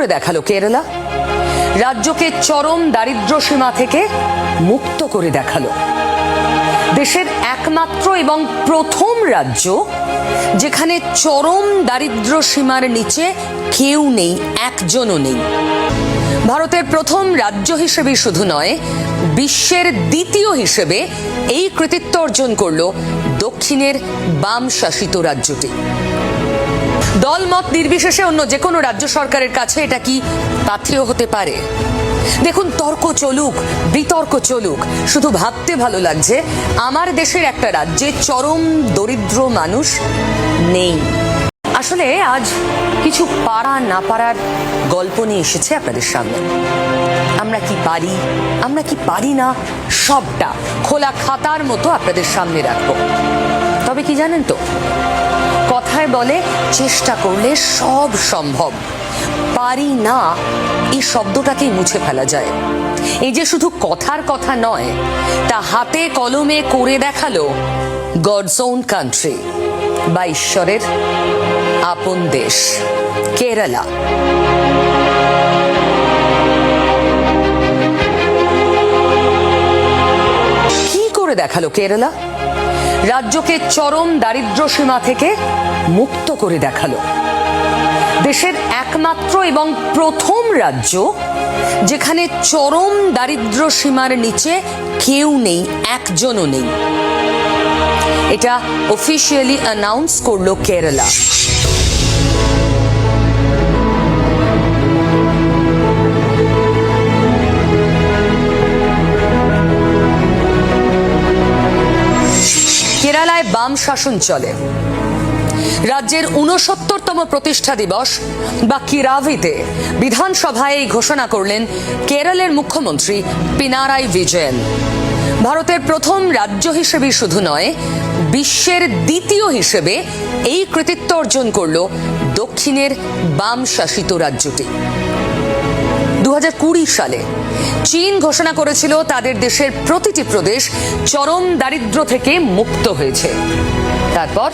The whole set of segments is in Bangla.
করে দেখাল কেরালা। রাজ্যকে চরম দারিদ্র সীমা থেকে মুক্ত করে দেখাল। দেশের একমাত্র এবং প্রথম রাজ্য, যেখানে চরম দারিদ্র সীমার নিচে কেউ নেই, একজনও নেই। ভারতের প্রথম রাজ্য হিসেবে শুধু নয়, বিশ্বের দ্বিতীয় হিসেবে এই কৃতিত্ব অর্জন করল দক্ষিণের বাম শাসিত রাজ্যটি। দলমত নির্বিশেষে অন্য যে কোনো রাজ্য সরকারের কাছে এটা কি পাথেয় হতে পারে? দেখুন, তর্ক চলুক, বিতর্ক চলুক, শুধু ভাবতে ভালো লাগছে, আমার দেশের একটা রাজ্যে চরম দরিদ্র মানুষ নেই। আসলে আজ কিছু পারা না পারার গল্প নিয়ে এসেছে আপনাদের সামনে। আমরা কি পারি, আমরা কি পারি না, সবটা খোলা খাতার মতো আপনাদের সামনে রাখব। তবে কি জানেন তো? কথায় বলে চেষ্টা করলে সব সম্ভব। পারি না এই শব্দটাকেই মুছে ফেলা যায়। এই যে শুধু কথার কথা নয়, তা হাতে কলমে করে দেখাল গডস ওন কান্ট্রি বা ঈশ্বরের আপন দেশ, কেরালা। কি করে দেখাল কেরালা? রাজ্যকে চরম দারিদ্র সীমা থেকে মুক্ত করে দেখাল। দেশের একমাত্র এবং প্রথম রাজ্য, যেখানে চরম দারিদ্র সীমার নিচে কেউ নেই, একজনও নেই। এটা অফিসিয়ালি অ্যানাউন্স করল কেরালা। বাম শাসন চলে। রাজ্যের উনসত্তরতম প্রতিষ্ঠা দিবস বা কিরাভিতে বিধানসভায় এই ঘোষণা করলেন কেরলের মুখ্যমন্ত্রী পিনারাই বিজয়ন। ভারতের প্রথম রাজ্য হিসেবে শুধু নয়, বিশ্বের দ্বিতীয় হিসেবে এই কৃতিত্ব অর্জন করল দক্ষিণের বাম শাসিত রাজ্যটি। দু হাজার কুড়ি সালে চীন ঘোষণা করেছিল তাদের দেশের প্রতিটি প্রদেশ চরম দারিদ্র থেকে মুক্ত হয়েছে। তারপর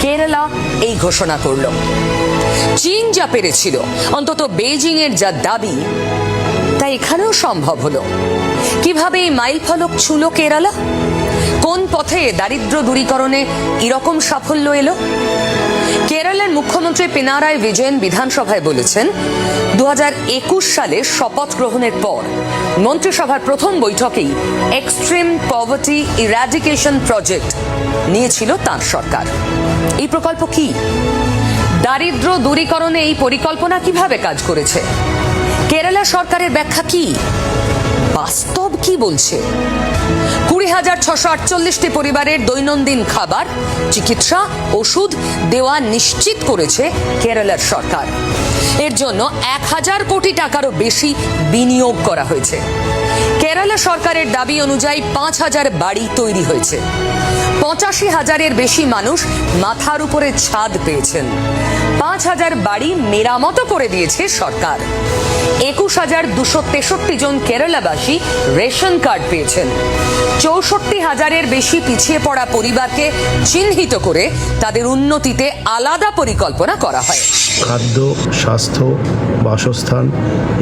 কেরালা এই ঘোষণা করল। চীন যা পেরেছিল, অন্তত বেজিং এর যা দাবি, তা এখানেও সম্ভব হলো। কীভাবে এই মাইল ফলক ছুল কেরালা? কোন পথে দারিদ্র দূরীকরণে এরকম সাফল্য এলো? কেরালার মুখ্যমন্ত্রী পিনারায় বিজয়ন বিধানসভায় বলেছেন দু হাজার একুশ সালে শপথ গ্রহণের পর মন্ত্রিসভার প্রথম বৈঠকেই এক্সট্রিম পভার্টি ইরাডিকেশন প্রজেক্ট নিয়েছিল তাঁর সরকার। এই প্রকল্প কি? দারিদ্র দূরীকরণে এই পরিকল্পনা কীভাবে কাজ করেছে? কেরালা সরকারের ব্যাখ্যা কি? বাস্তব কি বলছে? কুড়ি হাজার ছশো আটচল্লিশটি পরিবারের দৈনন্দিন খাবার, চিকিৎসা, ওষুধ দেওয়া নিশ্চিত করেছে কেরালার সরকার। এর জন্য এক হাজার কোটি টাকারও বেশি বিনিয়োগ করা হয়েছে। কেরালা সরকারের দাবি অনুযায়ী পাঁচ হাজার বাড়ি তৈরি হয়েছে। পঁচাশি হাজারের বেশি মানুষ মাথার উপরে ছাদ পেয়েছেন। পাঁচ হাজার বাড়ি মেরামতো করে দিয়েছে সরকার। একুশ হাজার দুশো তেষট্টি জন কেরালাবাসী রেশন কার্ড পেয়েছেন। চৌষট্টি হাজারের বেশি পিছিয়ে পড়া পরিবারকে চিহ্নিত করে তাদের উন্নতিতে আলাদা পরিকল্পনা করা হয়। খাদ্য, স্বাস্থ্য, বাসস্থান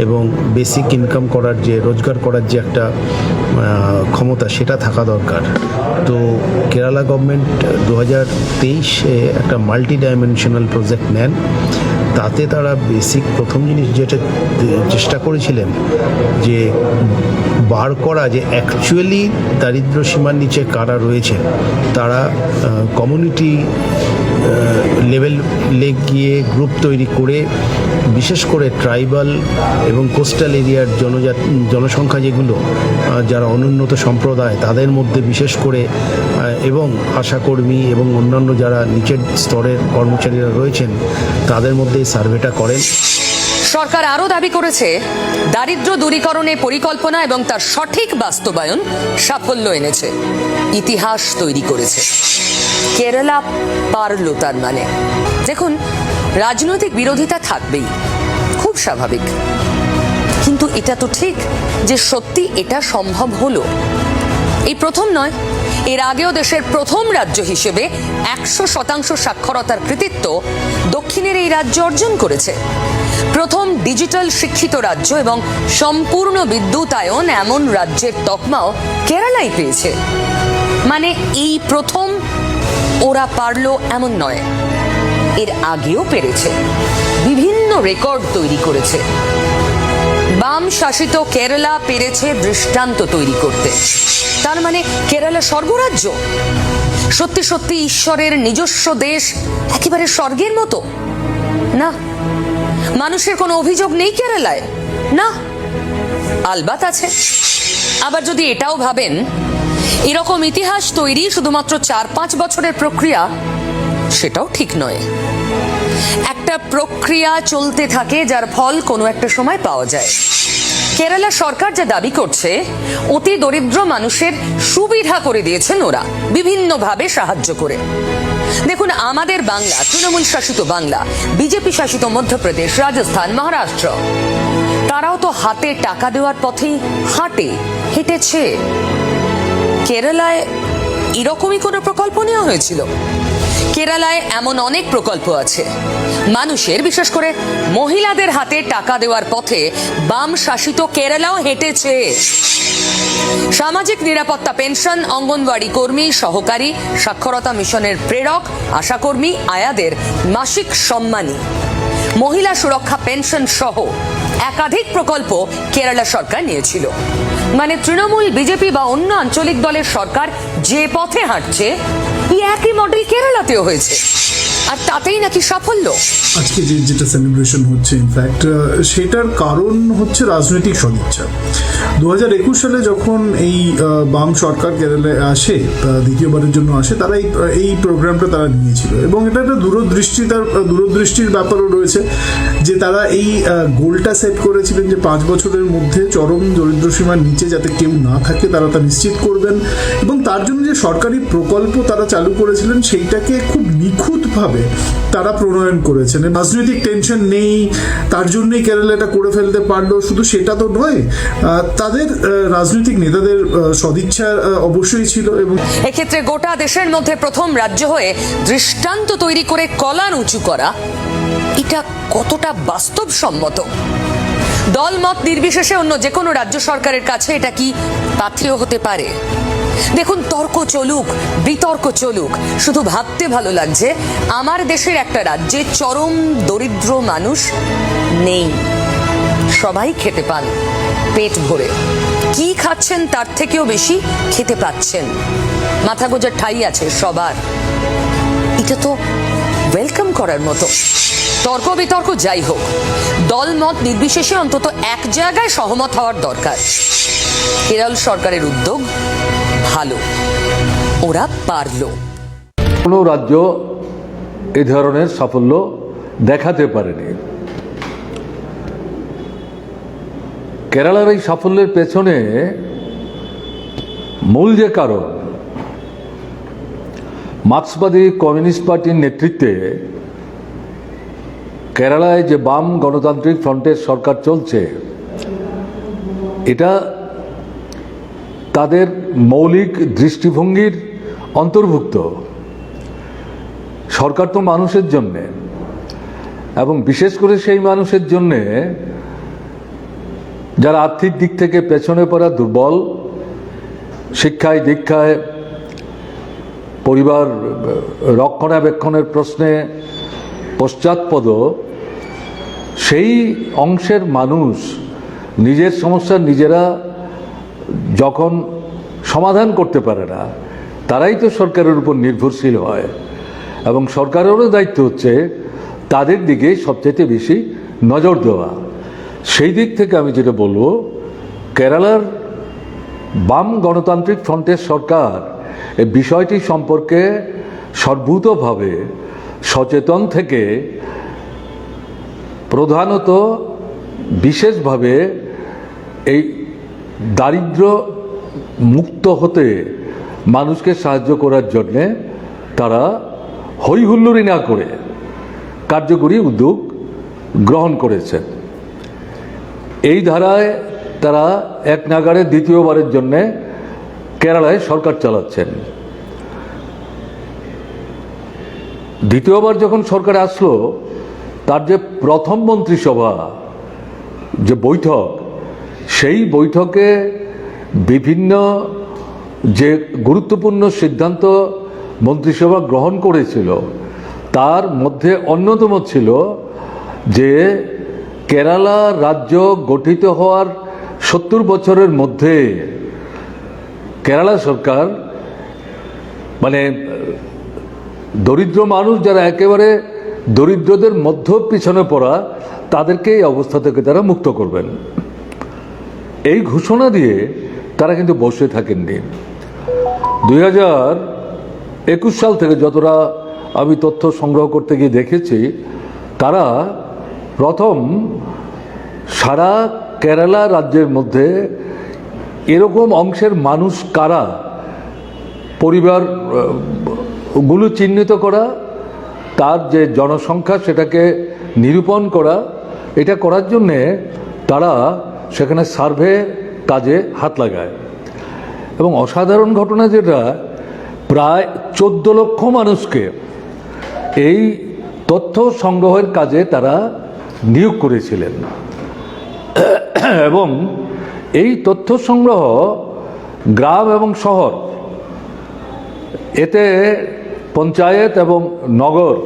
এবং বেসিক ইনকাম করার যে, রোজগার করার যে একটা ক্ষমতা, সেটা থাকা দরকার। তো কেরালা গভর্নমেন্ট দু হাজার তেইশে একটা মাল্টি ডাইমেনশনাল প্রজেক্ট নেন। তাতে তারা বেসিক প্রথম জিনিস যেটা চেষ্টা করেছিলেন যে বার করা যে অ্যাকচুয়ালি দারিদ্র সীমার নিচে কারা রয়েছে, তারা কমিউনিটি লেভেল গিয়ে গ্রুপ তৈরি করে, বিশেষ করে ট্রাইবাল এবং কোস্টাল এরিয়ার জনজাত, জনসংখ্যা যেগুলো যারা অনুন্নত সম্প্রদায়, তাদের মধ্যে বিশেষ করে এবং আশাকর্মী এবং অন্যান্য যারা নিচের স্তরের কর্মচারীরা রয়েছেন, তাদের মধ্যে সার্ভেটা করেন। সরকার আরও দাবি করেছে, দারিদ্র দূরীকরণে পরিকল্পনা এবং তার সঠিক বাস্তবায়ন সাফল্য এনেছে। ইতিহাস তৈরি করেছে। কেরালা পারল তার মানে। দেখুন, রাজনৈতিক বিরোধিতা থাকবেই, খুব স্বাভাবিক। কিন্তু এটা তো ঠিক যে সত্যি এটা সম্ভব হলো। এই প্রথম নয়, এর আগেও দেশের প্রথম রাজ্য হিসেবে একশো শতাংশ সাক্ষরতার কৃতিত্ব দক্ষিণের এই রাজ্য অর্জন করেছে। প্রথম ডিজিটাল শিক্ষিত রাজ্য এবং সম্পূর্ণ বিদ্যুতায়ন এমন রাজ্যের তকমাও কেরালাই পেয়েছে। মানে এই প্রথম ওরা পারল এমন নয়। এর আগেও পেরেছে। বিভিন্ন রেকর্ড তৈরি করেছে। বাম শাসিত কেরালা পেরেছে দৃষ্টান্ত তৈরি করতে। তার মানে কেরালা স্বর্গরাজ্য? সত্যি সত্যি ঈশ্বরের নিজস্ব দেশ একেবারে স্বর্গের মতো? না। মানুষের কোনো অভিযোগ নেই কেরালায়? না। আলবাত আছে। আবার যদি এটাও ভাবেন, এরকম ইতিহাস তৈরি শুধুমাত্র চার পাঁচ বছরের প্রক্রিয়া, সেটাও ঠিক নয়। একটা প্রক্রিয়া চলতে থাকে যার ফল কোনো একটা সময় পাওয়া যায়। কেরালা সরকার যা দাবি করছে, অতি দরিদ্র মানুষের সুবিধা করে দিয়েছেন ওরা, বিভিন্নভাবে সাহায্য করে। দেখুন, আমাদের বাংলা, তৃণমূল শাসিত বাংলা, বিজেপি শাসিত মধ্যপ্রদেশ, রাজস্থান, মহারাষ্ট্র। তারাও তো হাতে টাকা দেওয়ার পথেই হাঁটে, হেঁটেছে। কেরালায় এরকমই কোনো প্রকল্প নেওয়া হয়েছিল? কেরালায় এমন অনেক প্রকল্প আছে। মানুষের, বিশেষ করে মহিলাদের হাতে টাকা দেওয়ার পথে বাম শাসিত কেরালাও হেঁটেছে। সামাজিক নিরাপত্তা পেনশন, অঙ্গনওয়াড়ি কর্মী, সহকারী, সাক্ষরতা মিশনের প্রেরক, আশাকর্মী, আয়াদের মাসিক সম্মানী। মহিলা সুরক্ষা পেনশন সহ একাধিক প্রকল্প কেরালা সরকার নিয়েছিল। মানে তৃণমূল, বিজেপি বা অন্য আঞ্চলিক দলের সরকার যে পথে হাঁটছে এই একই মডেল কেরালাতেও হয়েছে? আর তাতেই নাকি সাফল্য? আজকে যে যেটা সেলিব্রেশন হচ্ছে ইনফ্যাক্ট সেটার কারণ হচ্ছে রাজনৈতিক সদিচ্ছা। দু হাজার একুশ সালে যখন এই বাম সরকার কেরালায় আসে দ্বিতীয়বারের জন্য আসে, তারা এই এই প্রোগ্রামটা তারা নিয়েছিল। এবং এটা একটা দূরদৃষ্টি তার দূরদৃষ্টির ব্যাপারও রয়েছে যে তারা এই গোলটা সেট করেছিলেন যে পাঁচ বছরের মধ্যে চরম দরিদ্র সীমার নিচে যাতে কেউ না থাকে, তারা তা নিশ্চিত করবেন। এবং তার জন্য যে সরকারি প্রকল্প তারা চালু করেছিলেন, সেইটাকে খুব নিখুঁতভাবে তারা প্রণয়ন করেছেন। রাজনৈতিক টেনশন নেই। তার জন্যই কেরালা এটা করে ফেলতে পারল। শুধু সেটা তো নয় তাদের রাজনৈতিক নেতাদের সদিচ্ছা অবশ্যই ছিল এবং এক্ষেত্রে গোটা দেশের মধ্যে প্রথম রাজ্য হয়ে দৃষ্টান্ত তৈরি করে কলার উঁচু করা। এটা কতটা বাস্তবসম্মত? দলমত নির্বিশেষে অন্য যে কোনো রাজ্য সরকারের কাছে এটা কি পাথেয় হতে পারে? দেখুন, তর্ক চলুক, বিতর্ক চলুক, শুধু ভাবতে ভালো লাগছে, আমার দেশের একটা রাজ্যে চরম দরিদ্র মানুষ নেই। সবাই খেতে পান, পেট ভরে। কি খাচ্ছেন তার থেকেও বেশি খেতে পাচ্ছেন। মাথা গোজার ঠাই আছে সবার। এটা তো ওয়েলকাম করার মতো। তর্ক বিতর্ক যাই হোক, দলমত নির্বিশেষে অন্তত এক জায়গায় সহমত হওয়ার দরকার। কেরল সরকারের উদ্যোগ ভালো। ওরা পারল। কোনো রাজ্য এ ধরনের সাফল্য দেখাতে পারেনি। কেরালার এই সাফল্যের পেছনে মূল যে কারণ, মার্ক্সবাদী কমিউনিস্ট পার্টির নেতৃত্বে কেরালায় যে বাম গণতান্ত্রিক ফ্রন্টের সরকার চলছে, এটা তাদের মৌলিক দৃষ্টিভঙ্গির অন্তর্ভুক্ত। সরকার তো মানুষের জন্যে। এবং বিশেষ করে সেই মানুষের জন্যে যারা আর্থিক দিক থেকে পেছনে পড়া দুর্বল, শিক্ষায়, দীক্ষায়, পরিবার রক্ষণাবেক্ষণের প্রশ্নে পশ্চাৎপদ, সেই অংশের মানুষ নিজের সমস্যা নিজেরা যখন সমাধান করতে পারে না, তারাই তো সরকারের উপর নির্ভরশীল হয়। এবং সরকারেরও দায়িত্ব হচ্ছে তাদের দিকে সবচাইতে বেশি নজর দেওয়া। সেই দিক থেকে আমি যেটা বলব, কেরালার বাম গণতান্ত্রিক ফ্রন্টের সরকার এই বিষয়টি সম্পর্কে সর্বূতভাবে সচেতন থেকে প্রধানত বিশেষভাবে এই দারিদ্র মুক্ত হতে মানুষকে সাহায্য করার জন্যে তারা হইহুল্লোড়ি না করে কার্যকরী উদ্যোগ গ্রহণ করেছেন। এই ধারায় তারা এক নাগারে দ্বিতীয়বারের জন্যে কেরালায় সরকার চালাচ্ছেন। দ্বিতীয়বার যখন সরকার আসলো, তার যে প্রথম মন্ত্রিসভা, যে বৈঠক সেই বৈঠকে বিভিন্ন যে গুরুত্বপূর্ণ সিদ্ধান্ত মন্ত্রিসভা গ্রহণ করেছিল, তার মধ্যে অন্যতম ছিল যে কেরালা রাজ্য গঠিত হওয়ার সত্তর বছরের মধ্যে কেরালা সরকার মানে দরিদ্র মানুষ যারা একেবারে দরিদ্রদের মধ্য পিছনে পড়া, তাদেরকে এই অবস্থা থেকে তারা মুক্ত করবেন। এই ঘোষণা দিয়ে তারা কিন্তু বসে থাকেননি দুই হাজার একুশ সাল থেকে যতটা আমি তথ্য সংগ্রহ করতে গিয়ে দেখেছি, তারা প্রথম সারা কেরালা রাজ্যের মধ্যে এরকম অংশের মানুষ কারা, পরিবারগুলো চিহ্নিত করা, তার যে জনসংখ্যা সেটাকে নিরূপণ করা, এটা করার জন্যে তারা সেখানে সার্ভে কাজে হাত লাগায়। এবং অসাধারণ ঘটনা যেটা, প্রায় চোদ্দ লক্ষ মানুষকে এই তথ্য সংগ্রহের কাজে তারা নিয়োগ করেছিলেন। এবং এই তথ্য সংগ্রহ গ্রাম এবং শহর, এতে পঞ্চায়েত এবং নগর,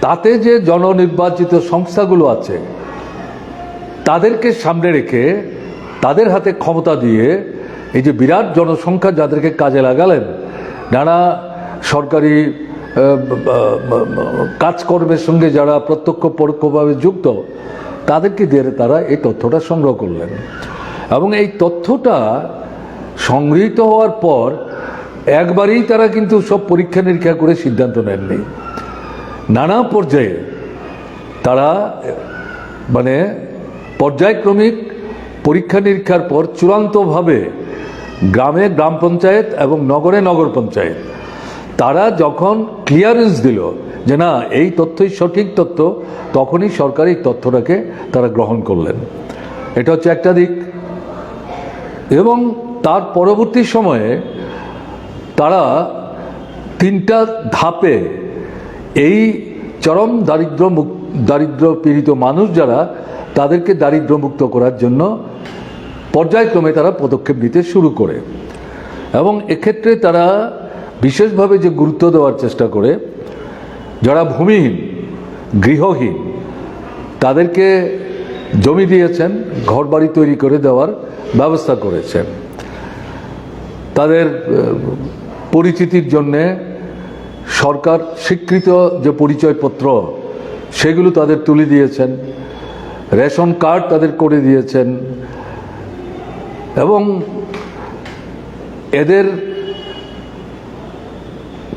তাতে যে জননির্বাচিত সংস্থাগুলো আছে তাদেরকে সামনে রেখে তাদের হাতে ক্ষমতা দিয়ে এই যে বিরাট জনসংখ্যা যাদেরকে কাজে লাগালেন, নানা সরকারি কাজকর্মের সঙ্গে যারা প্রত্যক্ষ পরোক্ষভাবে যুক্ত, তাদেরকে দিয়ে তারা এই তথ্যটা সংগ্রহ করলেন। এবং এই তথ্যটা সংগৃহীত হওয়ার পর একবারেই তারা কিন্তু সব পরীক্ষা নিরীক্ষা করে সিদ্ধান্ত নেননি। নানা পর্যায়ে তারা মানে পর্যায়ক্রমিক পরীক্ষা নিরীক্ষার পর চূড়ান্তভাবে গ্রামে গ্রাম পঞ্চায়েত এবং নগরে নগর পঞ্চায়েত, তারা যখন ক্লিয়ারেন্স দিল যে না, এই তথ্যই সঠিক তথ্য, তখনই সরকার এই তথ্যটাকে তারা গ্রহণ করলেন। এটা হচ্ছে একটা দিক। এবং তার পরবর্তী সময়ে তারা তিনটা ধাপে এই চরম দারিদ্র দারিদ্র পীড়িত মানুষ যারা তাদেরকে দারিদ্র্যমুক্ত করার জন্য পর্যায়ক্রমে তারা পদক্ষেপ নিতে শুরু করে। এবং এক্ষেত্রে তারা বিশেষভাবে যে গুরুত্ব দেওয়ার চেষ্টা করে, যারা ভূমিহীন, গৃহহীন, তাদেরকে জমি দিয়েছেন, ঘরবাড়ি তৈরি করে দেওয়ার ব্যবস্থা করেছেন। তাদের পরিচিতির জন্যে সরকার স্বীকৃত যে পরিচয়পত্র, সেগুলো তাদের তুলে দিয়েছেন। রেশন কার্ড তাদের করে দিয়েছেন। এবং এদের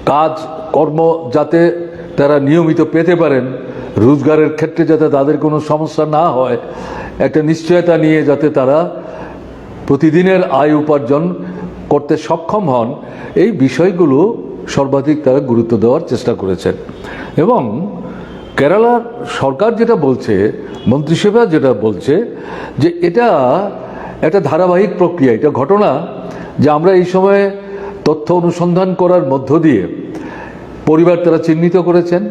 কাজ, কর্ম যাতে তারা নিয়মিত পেতে পারেন, রোজগারের ক্ষেত্রে যাতে তাদের কোনো সমস্যা না হয়, একটা নিশ্চয়তা নিয়ে যাতে তারা প্রতিদিনের আয় উপার্জন করতে সক্ষম হন, এই বিষয়গুলো সর্বাধিক তারা গুরুত্ব দেওয়ার চেষ্টা করেছেন। এবং কেরালার সরকার যেটা বলছে, মন্ত্রিসভা যেটা বলছে, যে এটা একটা ধারাবাহিক প্রক্রিয়া, এটা ঘটনা যে আমরা এই সময়ে তথ্য অনুসন্ধান করার মধ্য দিয়ে পরিবার তারা চিহ্নিত করেছেন,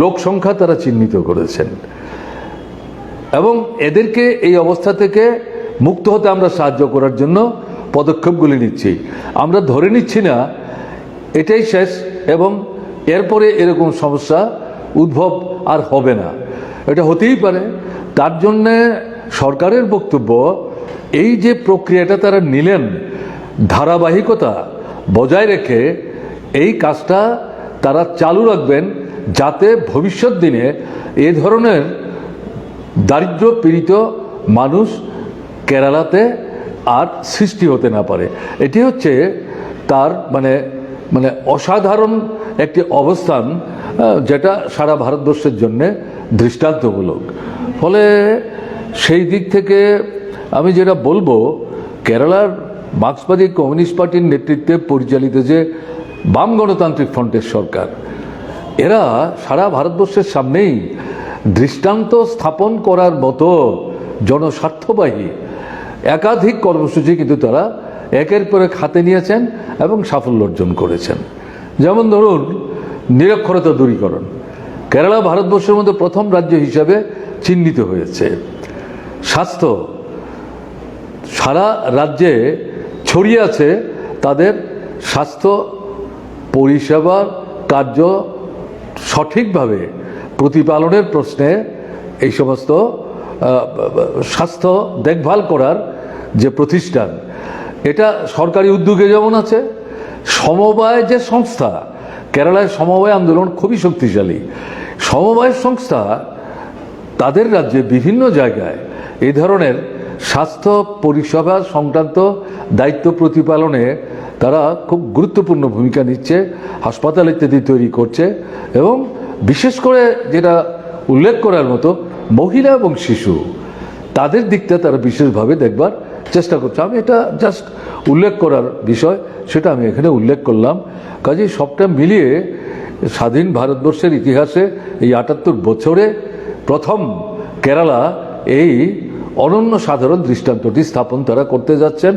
লোক সংখ্যা তারা চিহ্নিত করেছেন। এবং এদেরকে এই অবস্থা থেকে মুক্ত হতে আমরা সাহায্য করার জন্য পদক্ষেপগুলি নিচ্ছি। আমরা ধরে নিচ্ছি না, এটাই শেষ এবং এরপরে এরকম সমস্যা উদ্ভব আর হবে না। এটা হতেই পারে। তার জন্যে সরকারের বক্তব্য, এই যে প্রক্রিয়াটা তারা নিলেন, ধারাবাহিকতা বজায় রেখে এই কাজটা তারা চালু রাখবেন যাতে ভবিষ্যৎ দিনে এ ধরনের দারিদ্র পীড়িত মানুষ কেরালাতে আর সৃষ্টি হতে না পারে। এটি হচ্ছে তার মানে মানে অসাধারণ একটি অবস্থান যেটা সারা ভারতবর্ষের জন্য দৃষ্টান্তমূলক। ফলে সেই দিক থেকে আমি যেটা বলব, কেরালার মার্ক্সবাদী কমিউনিস্ট পার্টির নেতৃত্বে পরিচালিত যে বাম গণতান্ত্রিক ফ্রন্টের সরকার, এরা সারা ভারতবর্ষের সামনেই দৃষ্টান্ত স্থাপন করার মতো জনস্বার্থবাহী একাধিক কর্মসূচি কিন্তু তারা একের পর এক হাতে নিয়েছেন এবং সাফল্য অর্জন করেছেন। যেমন ধরুন নিরক্ষরতা দূরীকরণ। কেরালা ভারতবর্ষের মধ্যে প্রথম রাজ্য হিসাবে চিহ্নিত হয়েছে। স্বাস্থ্য, সারা রাজ্যে ছড়িয়ে আছে তাদের স্বাস্থ্য পরিষেবার কার্য সঠিকভাবে প্রতিপালনের প্রশ্নে এই সমস্ত স্বাস্থ্য দেখভাল করার যে প্রতিষ্ঠান, এটা সরকারি উদ্যোগে যেমন আছে, সমবায় যে সংস্থা কেরালায় সমবায় আন্দোলন খুবই শক্তিশালী। সমবায় সংস্থা তাদের রাজ্যে বিভিন্ন জায়গায় এই ধরনের স্বাস্থ্য, পরিষেবা সংক্রান্ত দায়িত্ব প্রতিপালনে তারা খুব গুরুত্বপূর্ণ ভূমিকা নিচ্ছে, হাসপাতাল ইত্যাদি তৈরি করছে এবং বিশেষ করে যেটা উল্লেখ করার মতো মহিলা এবং শিশু, তাদের দিকটা তারা বিশেষভাবে দেখবার চেষ্টা করছে। আমি এটা জাস্ট উল্লেখ করার বিষয়, সেটা আমি এখানে উল্লেখ করলাম। কাজে সবটা মিলিয়ে স্বাধীন ভারতবর্ষের ইতিহাসে এই আটাত্তর বছরে প্রথম কেরালা এই অনন্য সাধারণ দৃষ্টান্তটি স্থাপন তারা করতে যাচ্ছেন।